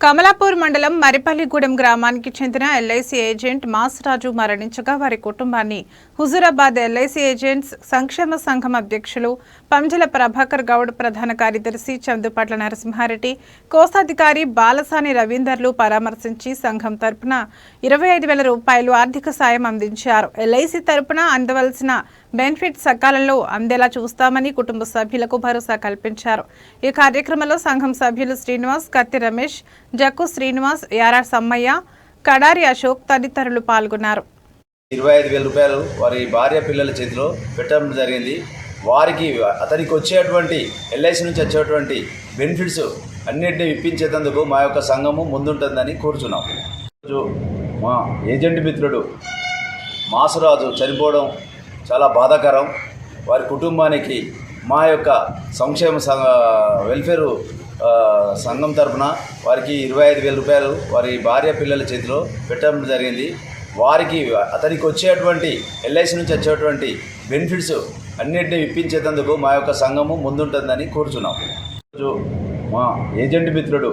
కమలాపూర్ మండలం మరిపల్లిగూడెం గ్రామానికి చెందిన ఎల్ఐసి ఏజెంట్ మాసరాజు మరణించగా వారి కుటుంబాన్ని హుజూరాబాద్ ఎల్ఐసి ఏజెంట్స్ సంక్షేమ సంఘం అధ్యక్షులు పంజల ప్రభాకర్ గౌడ్ ప్రధాన కార్యదర్శి చందుపట్ల నరసింహారెడ్డి కోశాధికారి బాలసాని రవీందర్లు పరామర్శించి సంఘం తరపున ఇరవై ఐదు వేల రూపాయలు ఆర్థిక సాయం అందించారు. ఎల్ఐసి తరపున అందవలసిన బెనిఫిట్ సకాలంలో అందేలా చూస్తామని కుటుంబ సభ్యులకు భరోసా కల్పించారు. ఈ కార్యక్రమంలో సంఘం సభ్యులు శ్రీనివాస్ కత్తి రమేష్ జక్కు శ్రీనివాస్ యారా సమ్మయ్య కడారి అశోక్ తదితరులు పాల్గొన్నారు. ఇరవై ఐదు వేల రూపాయలు వారి భార్య పిల్లల చేతిలో పెట్టడం జరిగింది. వారికి అతనికి వచ్చేటువంటి ఎల్ఐసి నుంచి వచ్చేటువంటి బెనిఫిట్స్ అన్నింటినీ ఇప్పించేందుకు మా యొక్క సంఘము ముందుంటుందని కోరుచున్నాం. ఈరోజు మా ఏజెంట్ మిత్రుడు మాసురాజు చనిపోవడం చాలా బాధాకరం. వారి కుటుంబానికి మా యొక్క సంక్షేమ సంఘ వెల్ఫేరు సంఘం తరఫున వారికి ఇరవై ఐదు వేల రూపాయలు వారి భార్య పిల్లల చేతిలో పెట్టడం జరిగింది. వారికి అతనికి వచ్చేటువంటి ఎల్ఐసి నుంచి వచ్చేటువంటి బెనిఫిట్స్ అన్నింటినీ ఇప్పించేటందుకు మా యొక్క సంఘము ముందుంటుందని కోరుచున్నాం. ఈరోజు మా ఏజెంట్ మిత్రుడు